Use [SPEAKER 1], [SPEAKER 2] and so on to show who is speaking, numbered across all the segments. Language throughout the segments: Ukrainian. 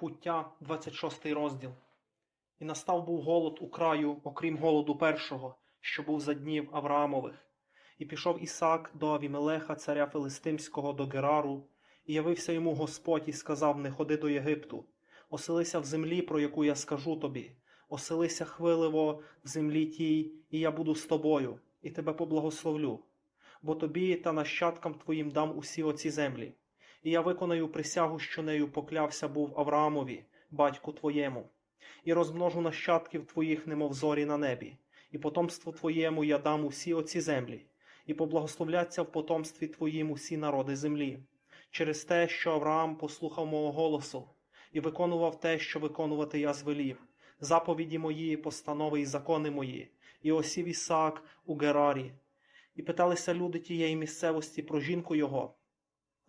[SPEAKER 1] Пуття, 26 розділ. І настав був голод у краю, окрім голоду першого, що був за днів Авраамових. І пішов Ісаак до Авімелеха, царя Филистимського, до Герару, і явився йому Господь і сказав: Не ходи до Єгипту, оселися в землі, про яку я скажу тобі, оселися хвиливо в землі тій, і я буду з тобою, і тебе поблагословлю. Бо тобі та нащадкам твоїм дам усі оці землі. І я виконаю присягу, що нею поклявся був Авраамові, батьку твоєму, і розмножу нащадків твоїх, немов зорі на небі, і потомству твоєму я дам усі оці землі, і поблагословляться в потомстві твоїм усі народи землі, через те, що Авраам послухав мого голосу, і виконував те, що виконувати я звелів, заповіді мої, постанови і закони мої, і осів Ісаак у Герарі. І питалися люди тієї місцевості про жінку його.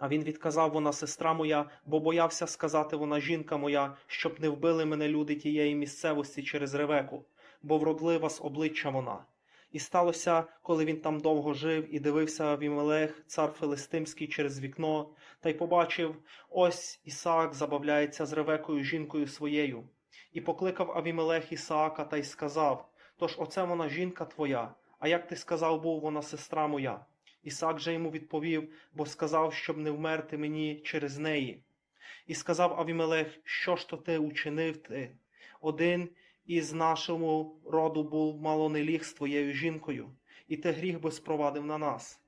[SPEAKER 1] А він відказав вона сестра моя, бо боявся сказати вона жінка моя, щоб не вбили мене люди тієї місцевості через ревеку, бо вродлива з обличчя вона. І сталося, коли він там довго жив і дивився Авімелех, цар Филистимський, через вікно, та й побачив, ось Ісаак забавляється з ревекою жінкою своєю. І покликав Авімелех Ісаака та й сказав: Тож оце вона жінка твоя, а як ти сказав, був вона сестра моя. Ісак же йому відповів, бо сказав, щоб не вмерти мені через неї. І сказав Авімелех, що ж то ти учинив ти? Один із нашому роду був мало не ліг з твоєю жінкою, і ти гріх би спровадив на нас.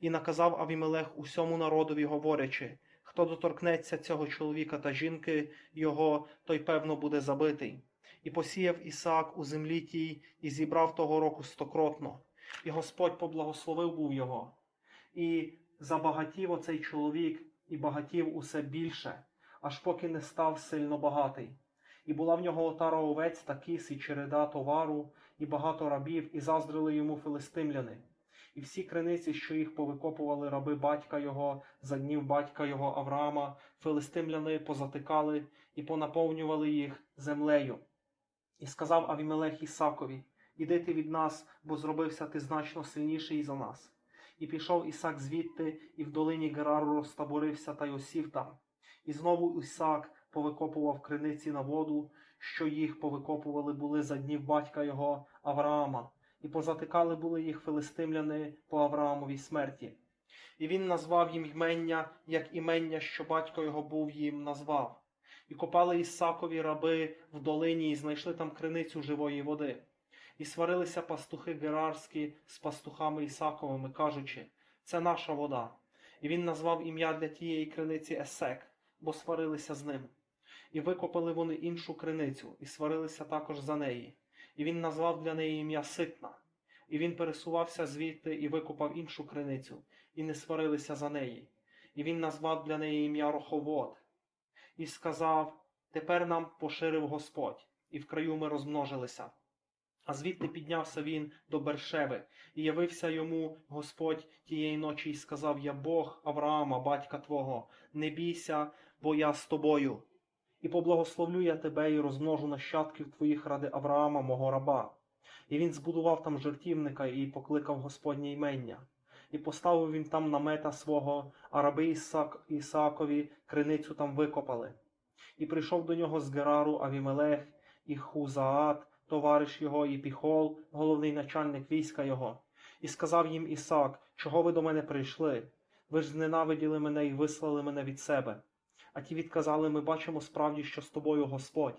[SPEAKER 1] І наказав Авімелех усьому народові, говорячи, хто доторкнеться цього чоловіка та жінки його, той певно буде забитий. І посіяв Ісаак у землі тій, і зібрав того року стокротно. І Господь поблагословив був його. І забагатів оцей чоловік, і багатів усе більше, аж поки не став сильно багатий. І була в нього отара овець та кіс, і череда товару, і багато рабів, і заздрили йому филистимляни. І всі криниці, що їх повикопували раби батька його, за днів батька його Авраама, филистимляни позатикали і понаповнювали їх землею. І сказав Авімелех Ісакові: Іди ти від нас, бо зробився ти значно сильніший за нас. І пішов Ісак звідти, і в долині Герару розтаборився та й осів там. І знову Ісак повикопував криниці на воду, що їх повикопували були за днів батька його Авраама, і позатикали були їх филистимляни по Авраамовій смерті. І він назвав їм ймення, як імення, що батько його був їм назвав. І копали Ісакові раби в долині, і знайшли там криницю живої води. І сварилися пастухи герарські з пастухами Ісаковими, кажучи, це наша вода. І він назвав ім'я для тієї криниці Есек, бо сварилися з ним. І викопали вони іншу криницю, і сварилися також за неї. І він назвав для неї ім'я Ситна. І він пересувався звідти і викопав іншу криницю, і не сварилися за неї. І він назвав для неї ім'я Роховод. І сказав: Тепер нам поширив Господь, і в краю ми розмножилися. А звідти піднявся він до Бершеви, і явився йому Господь тієї ночі, і сказав: Я Бог Авраама, батька твого, не бійся, бо я з тобою. І поблагословлю я тебе і розмножу нащадків твоїх ради Авраама, мого раба. І він збудував там жертівника і покликав Господнє імення. І поставив він там намета свого, а раби Ісак, Ісаакові криницю там викопали. І прийшов до нього з Герару Авімелех і Хузаат, товариш його, і Піхол, головний начальник війська його, і сказав їм Ісак, чого ви до мене прийшли? Ви ж зненавиділи мене і вислали мене від себе. А ті відказали: Ми бачимо справді, що з тобою Господь.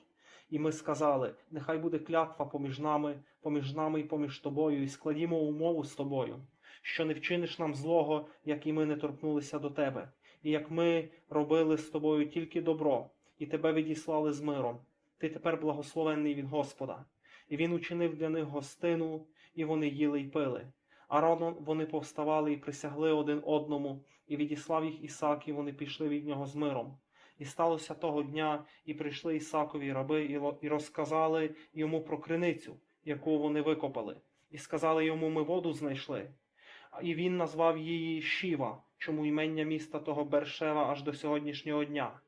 [SPEAKER 1] І ми сказали: Нехай буде клятва поміж нами, поміж нами і поміж тобою, і складімо умову з тобою, що не вчиниш нам злого, як і ми не торкнулися до тебе, і як ми робили з тобою тільки добро, і тебе відіслали з миром. Ти тепер благословенний від Господа. І він учинив для них гостину, і вони їли й пили. А рано вони повставали і присягли один одному, і відіслав їх Ісак, і вони пішли від нього з миром. І сталося того дня, і прийшли Ісакові раби, і розказали йому про криницю, яку вони викопали, і сказали йому: Ми воду знайшли. І він назвав її Шіва, чому імення міста того Бершева аж до сьогоднішнього дня.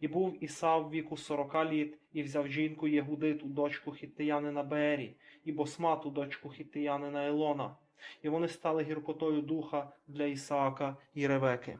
[SPEAKER 1] І був Ісав віку сорока літ, і взяв жінку Єгудиту, дочку хіттиянина Беері, і Босмату, дочку хіттиянина Елона. І вони стали гіркотою духа для Ісаака і Ревеки.